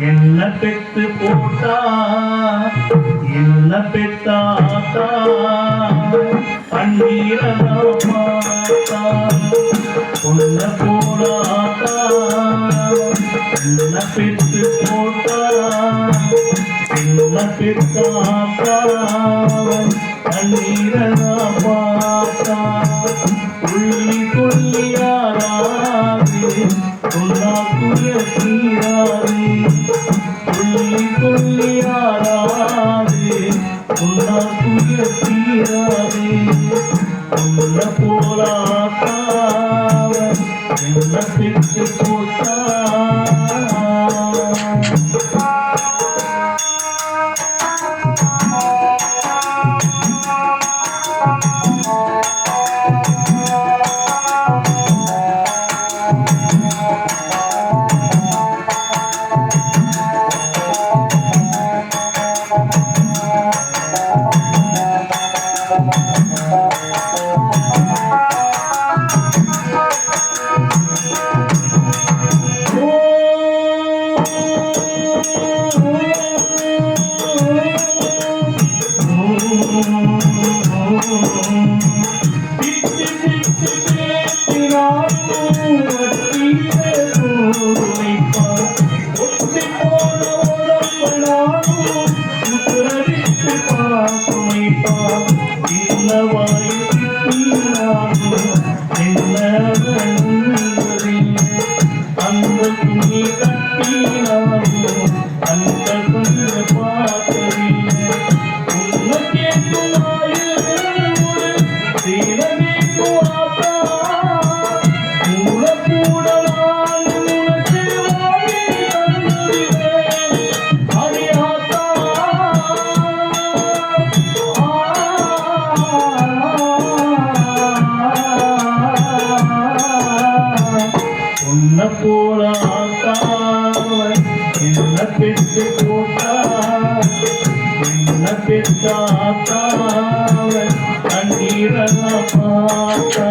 என்ன பெத்து போட்டா? என்ன பெத்தாத்தா அண்ணீரதாத்தா கொல்ல போலாத்தா என்ன பெத்து போட்டா? என்ன பெத்தாத்தா அண்ணீரதா பார்த்தா உள்ளி கொல்லியாராது கொல்லா புரிய தீரா உன்னால் புதிய தீராதே. உன்ன என்ன பிடிச்சு 一いで。போராட்டாய் என்ன பெற்று போட்டாய் என்ன பெற்றாத்தாய் கண்ணீரெல்லாம் பார்த்தா